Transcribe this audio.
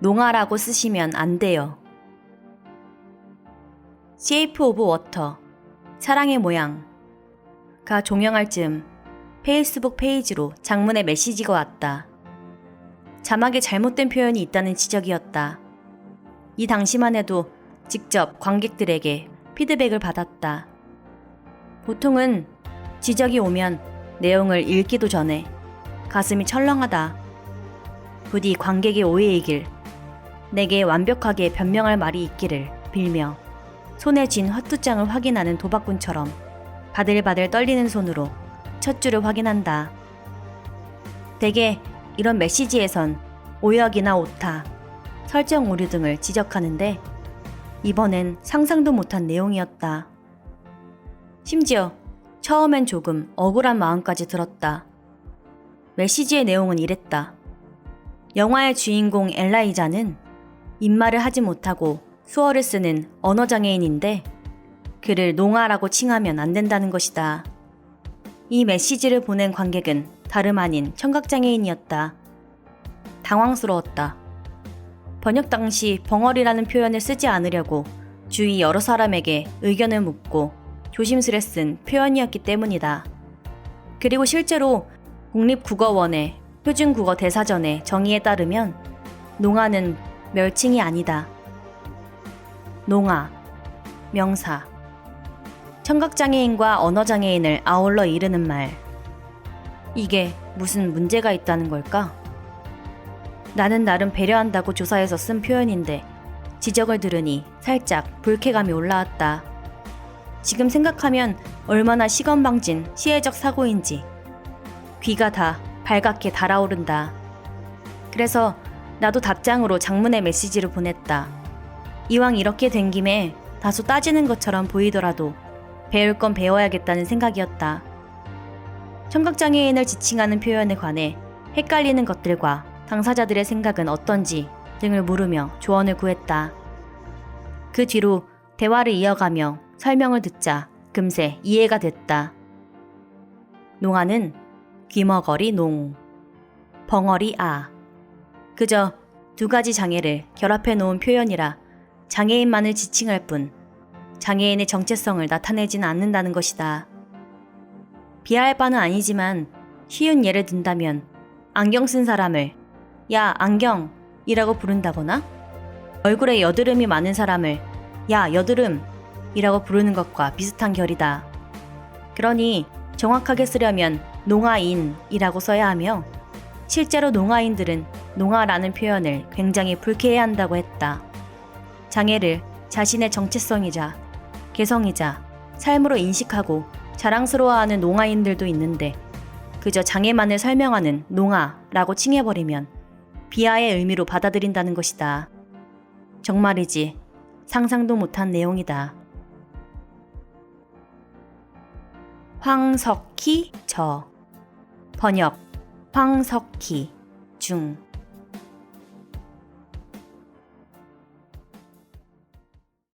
농아라고 쓰시면 안 돼요. Shape of Water 사랑의 모양 가 종영할 즈음 페이스북 페이지로 장문의 메시지가 왔다. 자막에 잘못된 표현이 있다는 지적이었다. 이 당시만 해도 직접 관객들에게 피드백을 받았다. 보통은 지적이 오면 내용을 읽기도 전에 가슴이 철렁하다. 부디 관객의 오해이길 내게 완벽하게 변명할 말이 있기를 빌며 손에 쥔 화투장을 확인하는 도박꾼처럼 바들바들 떨리는 손으로 첫 줄을 확인한다. 대개 이런 메시지에선 오역이나 오타, 설정 오류 등을 지적하는데 이번엔 상상도 못한 내용이었다. 심지어 처음엔 조금 억울한 마음까지 들었다. 메시지의 내용은 이랬다. 영화의 주인공 엘라이자는 입말을 하지 못하고 수어를 쓰는 언어장애인인데 그를 농아라고 칭하면 안 된다는 것이다. 이 메시지를 보낸 관객은 다름 아닌 청각장애인이었다. 당황스러웠다. 번역 당시 벙어리라는 표현을 쓰지 않으려고 주위 여러 사람에게 의견을 묻고 조심스레 쓴 표현이었기 때문이다. 그리고 실제로 국립국어원의 표준국어 대사전의 정의에 따르면 농아는 멸칭이 아니다. 농아, 명사. 청각장애인과 언어장애인을 아울러 이르는 말. 이게 무슨 문제가 있다는 걸까? 나는 나름 배려한다고 조사해서 쓴 표현인데 지적을 들으니 살짝 불쾌감이 올라왔다. 지금 생각하면 얼마나 시건방진 시혜적 사고인지 귀가 다 발갛게 달아오른다. 그래서 나도 답장으로 장문의 메시지를 보냈다. 이왕 이렇게 된 김에 다소 따지는 것처럼 보이더라도 배울 건 배워야겠다는 생각이었다. 청각장애인을 지칭하는 표현에 관해 헷갈리는 것들과 당사자들의 생각은 어떤지 등을 물으며 조언을 구했다. 그 뒤로 대화를 이어가며 설명을 듣자 금세 이해가 됐다. 농아는 귀머거리 농, 벙어리 아. 그저 두 가지 장애를 결합해 놓은 표현이라 장애인만을 지칭할 뿐 장애인의 정체성을 나타내지는 않는다는 것이다. 비하할 바는 아니지만 쉬운 예를 든다면 안경 쓴 사람을 야 안경 이라고 부른다거나 얼굴에 여드름이 많은 사람을 야 여드름 이라고 부르는 것과 비슷한 결이다. 그러니 정확하게 쓰려면 농아인이라고 써야 하며 실제로 농아인들은 농아라는 표현을 굉장히 불쾌해한다고 했다. 장애를 자신의 정체성이자 개성이자 삶으로 인식하고 자랑스러워하는 농아인들도 있는데 그저 장애만을 설명하는 농아라고 칭해버리면 비하의 의미로 받아들인다는 것이다. 정말이지 상상도 못한 내용이다. 황석희 저 번역 황석희 중